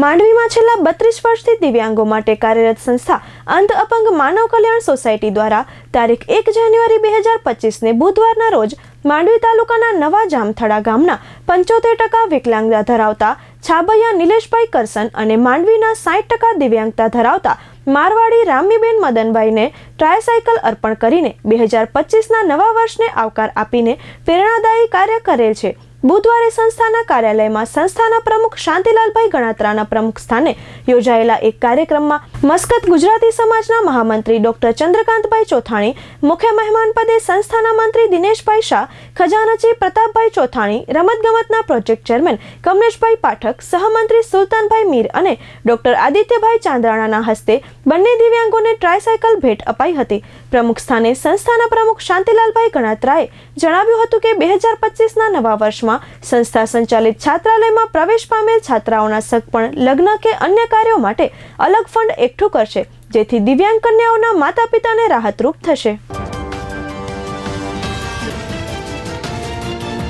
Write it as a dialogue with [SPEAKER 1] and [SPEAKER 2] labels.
[SPEAKER 1] માંડવીમાં છેલ્લા બત્રીસ વર્ષથી દિવ્યાંગો માટે કાર્યરત સંસ્થા અંધ અપંગ માનવ કલ્યાણ સોસાયટી દ્વારા તારીખ એક જાન્યુઆરી બે હજાર પચીસને બુધવારના રોજ માંડવી તાલુકાના નવા જામથડા ગામના પંચોતેર ટકા વિકલાંગતા ધરાવતા છાબૈયા નિલેશભાઈ કરસન અને માંડવીના સાઠ ટકા દિવ્યાંગતા ધરાવતા મારવાડી રામીબેન મદનભાઈને ટ્રાયસાયકલ અર્પણ કરીને બે હજાર પચીસના નવા વર્ષને આવકાર આપીને પ્રેરણાદાયી કાર્ય કરેલ છે. બુધવારે સંસ્થાના કાર્યાલયમાં સંસ્થાના પ્રમુખ શાંતિલાલભાઈ ગણાત્રાના પ્રમુખ સ્થાને યોજાયેલા એક કાર્યક્રમમાં મસ્કત ગુજરાતી સમાજના મહામંત્રી ડોક્ટર ચંદ્રકાંતભાઈ ચોથાણી, મુખ્ય મહેમાન પદે સંસ્થાના મંત્રી દિનેશભાઈ શાહ, ખજાનચી પ્રતાપભાઈ ચોથાણી, રમતગમતના પ્રોજેક્ટ ચેરમેન કમલેશભાઈ પાઠક, સહમંત્રી સુલતાનભાઈ મીર અને ડોક્ટર આદિત્યભાઈ ચાંદ્રાણાના હસ્તે બંને દિવ્યાંગોને ટ્રાયસાયકલ ભેટ અપાઈ હતી. પ્રમુખ સ્થાને સંસ્થાના પ્રમુખ શાંતિલાલભાઈ ગણાત્રાએ જણાવ્યું હતું કે બે હજાર પચીસના નવા વર્ષમાં સંસ્થા સંચાલિત છાત્રાલયમાં પ્રવેશ પામેલ છાત્રાઓના સગપણ લગ્ન કે અન્ય કાર્યો માટે અલગ ફંડ એકઠું કરશે, જેથી દિવ્યાંગ કન્યાઓના માતા પિતાને રાહતરૂપ થશે.